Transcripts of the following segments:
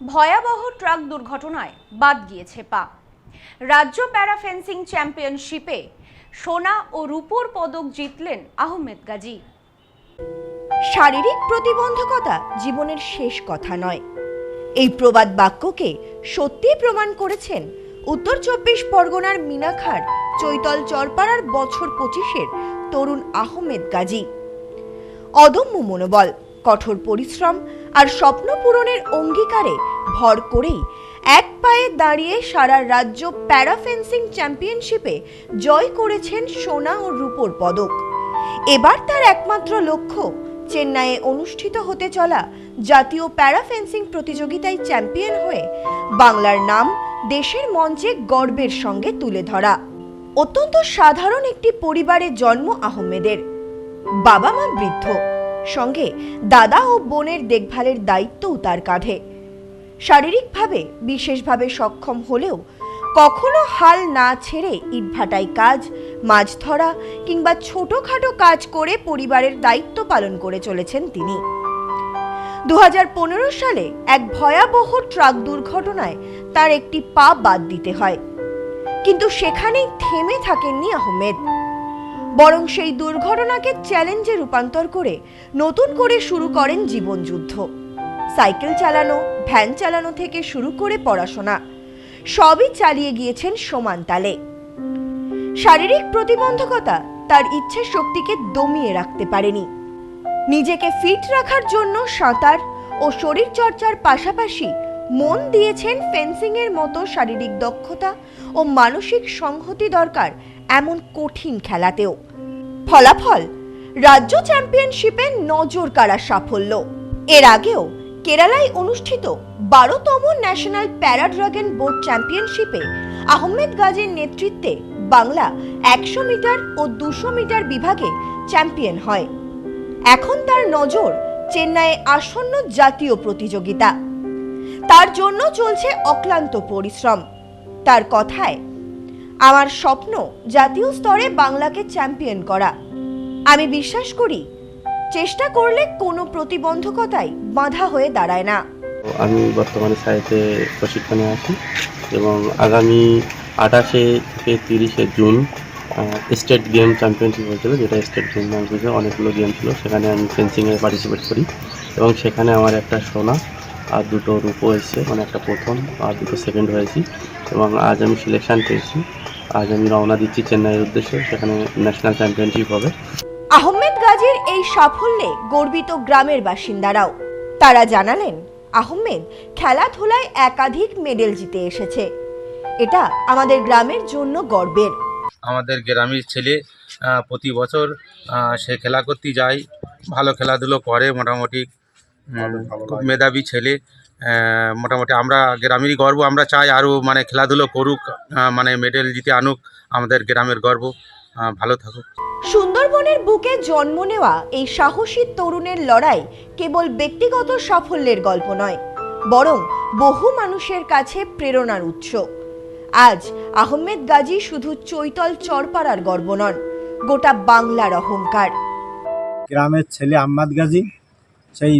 ভয়াবহ ট্রাক দুর্ঘটনায় বাদ গিয়েছে পা। রাজ্য প্যারা ফেন্সিং চ্যাম্পিয়নশিপে সোনা ও রূপোর পদক জিতলেন আহমেদ গাজী। শারীরিক প্রতিবন্ধকতা জীবনের শেষ কথা নয়। এই প্রবাদ বাক্যকে সত্যি প্রমাণ করেছেন উত্তর চব্বিশ পরগনার মিনাখার চৈতল চরপাড়ার বছর পঁচিশের তরুণ আহমেদ গাজী। অদম্য মনোবল, কঠোর পরিশ্রম আর স্বপ্ন পূরণের অঙ্গীকারে ভর করেই এক পায়ে দাঁড়িয়ে সারা রাজ্য প্যারাফেন্সিং চ্যাম্পিয়নশিপে জয় করেছেন সোনা ও রূপোর পদক। এবার তার একমাত্র লক্ষ্য চেন্নাইয়ে অনুষ্ঠিত হতে চলা জাতীয় প্যারাফেন্সিং প্রতিযোগিতায় চ্যাম্পিয়ন হয়ে বাংলার নাম দেশের মঞ্চে গর্বের সঙ্গে তুলে ধরা। অত্যন্ত সাধারণ একটি পরিবারে জন্ম আহমেদের। বাবা মা বৃদ্ধ। সঙ্গে দাদা ও বোনের দেখভালের দায়িত্বও তার কাঁধে। শারীরিকভাবে, বিশেষভাবে সক্ষম হলেও কখনো হাল না ছেড়ে ইটভাটায় কাজ, মাছ ধরা কিংবা ছোটখাটো কাজ করে পরিবারের দায়িত্ব পালন করে চলেছেন তিনি। দু হাজার পনেরো সালে এক ভয়াবহ ট্রাক দুর্ঘটনায় তার একটি পা বাদ দিতে হয়। কিন্তু সেখানেই থেমে থাকেননি আহমেদ। বরং সেই দুর্ঘটনাকে চ্যালেঞ্জে রূপান্তর করে নতুন করে শুরু করেন জীবনযুদ্ধ সাইকেল চালানো, ভ্যান চালানো থেকে শুরু করে পড়াশোনা, সবই চালিয়ে গিয়েছেন সমান তালে। শারীরিক প্রতিবন্ধকতা তার ইচ্ছে শক্তিকে দমিয়ে রাখতে পারেনি। নিজেকে ফিট রাখার জন্য সাঁতার ও শরীর চর্চার পাশাপাশি মন দিয়েছেন ফেন্সিংয়ের মতো শারীরিক দক্ষতা ও মানসিক সংহতি দরকার এমন কঠিন খেলাতেও। ফলাফল, রাজ্য চ্যাম্পিয়নশিপে নজর কাড়া সাফল্য। এর আগেও কেরালায় অনুষ্ঠিত বারোতম ন্যাশনাল প্যারা ড্রাগন বোর্ড চ্যাম্পিয়নশিপে আহমেদ গাজীর নেতৃত্বে বাংলা একশো মিটার ও দুশো মিটার বিভাগে চ্যাম্পিয়ন হয়। এখন তার নজর চেন্নাইয়ে আসন্ন জাতীয় প্রতিযোগিতা। তার জন্য চলছে অক্লান্ত পরিশ্রম। তার কথায়, আমার স্বপ্ন জাতীয় স্তরে বাংলাকে চ্যাম্পিয়ন করা। আমি বিশ্বাস করি, চেষ্টা করলে কোনো প্রতিবন্ধকতাই বাধা হয়ে দাঁড়ায় না। আমি বর্তমানে সাইতে প্রশিক্ষণে আছি এবং আগামী আঠাশে থেকে তিরিশে জুন স্টেট গেম চ্যাম্পিয়নশিপ হয়েছিল, যেটা স্টেট গেম নাম অনেকগুলো গেম ছিল। সেখানে আমি ফেন্সিংয়ে পার্টিসিপেট করি এবং সেখানে আমার একটা সোনা আর দুটো রূপো এসেছে মানে একটা প্রথম আর দুটো সেকেন্ড হয়েছি। এবং আজ আমি সিলেকশন পেয়েছি। আজ আমি রওনা দিচ্ছি চেন্নাইয়ের উদ্দেশ্যে সেখানে ন্যাশনাল চ্যাম্পিয়নশিপ হবে। আহমেদ গাজীর এই সাফল্যে গর্বিত গ্রামের বাসিন্দারাও। তারা জানালেন আহমেদ খেলাধুলায় একাধিক মেডেল জিতে এসেছে। এটা আমাদের গ্রামের জন্য গর্বের। আমাদের গ্রামের ছেলে প্রতি বছর সে খেলা করতে যায় ভালো খেলাধুলো করে মোটামুটি। খুব মেধাবী ছেলে মোটামুটি আমরা গ্রামেরই গর্ব আমরা চাই আরও মানে খেলাধুলো করুক মানে মেডেল জিতে আনুক আমাদের গ্রামের গর্ব। ভালো থাকুক। সুন্দরবনের বুকে জন্ম নেওয়া এই সাহসী তরুণের লড়াই কেবল ব্যক্তিগত সাফল্যের গল্প নয় বরং বহু মানুষের কাছে প্রেরণার উৎস। আজ আহমেদ গাজী শুধু চৈতল চরপাড়ার গর্ব নন গোটা বাংলার অহংকার। গ্রামের ছেলে আম্মাদ গাজী সেই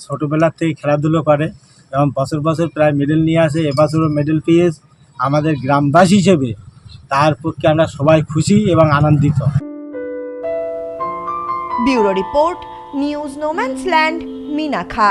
ছোটোবেলার থেকে খেলাধুলো করে এবং বছর বছর প্রায় মেডেল নিয়ে আসে। এবছরও মেডেল পেয়ে আমাদের গ্রামবাসী হিসেবে তার পক্ষে আমরা সবাই খুশি এবং আনন্দিত। Bureau report, news no man's land Minakha